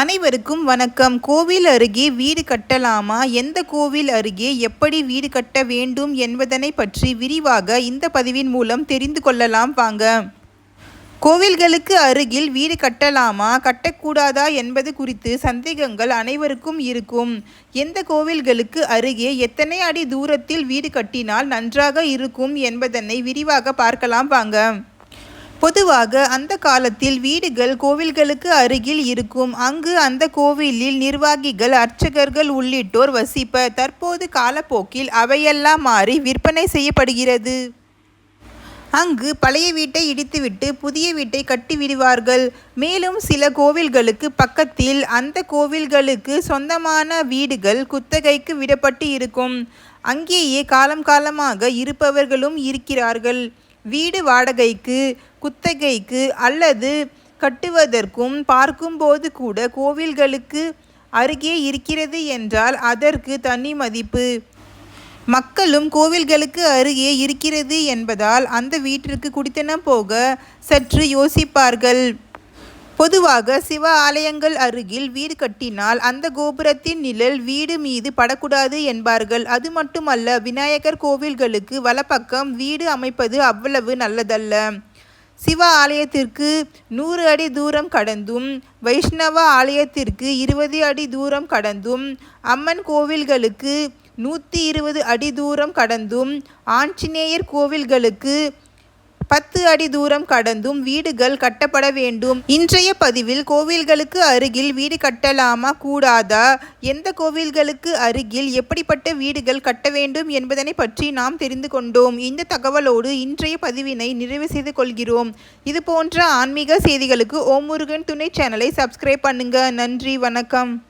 அனைவருக்கும் வணக்கம். கோவில் அருகே வீடு கட்டலாமா? எந்த கோவில் அருகே எப்படி வீடு கட்ட வேண்டும் என்பதனை பற்றி விரிவாக இந்த பதிவின் மூலம் தெரிந்து கொள்ளலாம். வாங்க. கோவில்களுக்கு அருகில் வீடு கட்டலாமா? கட்டக்கூடாதா என்பது குறித்து சந்தேகங்கள் அனைவருக்கும் இருக்கும். எந்த கோவில்களுக்கு அருகே எத்தனை அடி தூரத்தில் வீடு கட்டினால் நன்றாக இருக்கும் என்பதனை விரிவாக பார்க்கலாம். வாங்க. பொதுவாக அந்த காலத்தில் வீடுகள் கோவில்களுக்கு அருகில் இருக்கும். அங்கு அந்த கோவிலில் நிர்வாகிகள் அர்ச்சகர்கள் உள்ளிட்டோர் வசிப்ப. தற்போது காலப்போக்கில் அவையெல்லாம் மாறி விற்பனை செய்யப்படுகிறது. அங்கு பழைய வீட்டை இடித்துவிட்டு புதிய வீட்டை கட்டி விடுவார்கள் மேலும் சில கோவில்களுக்கு பக்கத்தில் அந்த கோவில்களுக்கு சொந்தமான வீடுகள் குத்தகைக்கு விடப்பட்டு இருக்கும். அங்கேயே காலம் காலமாக இருப்பவர்களும் இருக்கிறார்கள். வீடு வாடகைக்கு குத்தகைக்கு அல்லது கட்டுவதற்கும் பார்க்கும்போது கூட கோவில்களுக்கு அருகே இருக்கிறது என்றால் அதற்கு தனி மதிப்பு மக்களும் கோவில்களுக்கு அருகே இருக்கிறது என்பதால் அந்த வீட்டிற்கு குடித்தனம் போக சற்று யோசிப்பார்கள். பொதுவாக சிவ ஆலயங்கள் அருகில் வீடு கட்டினால் அந்த கோபுரத்தின் நிழல் வீடு மீது படக்கூடாது என்பார்கள். அது மட்டுமல்ல விநாயகர் கோவில்களுக்கு வலப்பக்கம் வீடு அமைப்பது அவ்வளவு நல்லதல்ல. சிவ ஆலயத்திற்கு நூறு அடி தூரம் கடந்தும் வைஷ்ணவ ஆலயத்திற்கு இருபது அடி தூரம் கடந்தும் அம்மன் கோவில்களுக்கு நூற்றி இருபது அடி தூரம் கடந்தும் ஆஞ்சநேயர் கோவில்களுக்கு பத்து அடி தூரம் கடந்தும் வீடுகள் கட்டப்பட வேண்டும். இன்றைய பதிவில் கோவில்களுக்கு அருகில் வீடு கட்டலாமா கூடாதா? எந்த கோவில்களுக்கு அருகில் எப்படிப்பட்ட வீடுகள் கட்ட வேண்டும் என்பதனை பற்றி நாம் தெரிந்து கொண்டோம். இந்த தகவலோடு இன்றைய பதிவினை நிறைவு செய்து கொள்கிறோம். இது போன்ற ஆன்மீக செய்திகளுக்கு ஓம் முருகன் துணை சேனலை சப்ஸ்கிரைப் பண்ணுங்க. நன்றி வணக்கம்.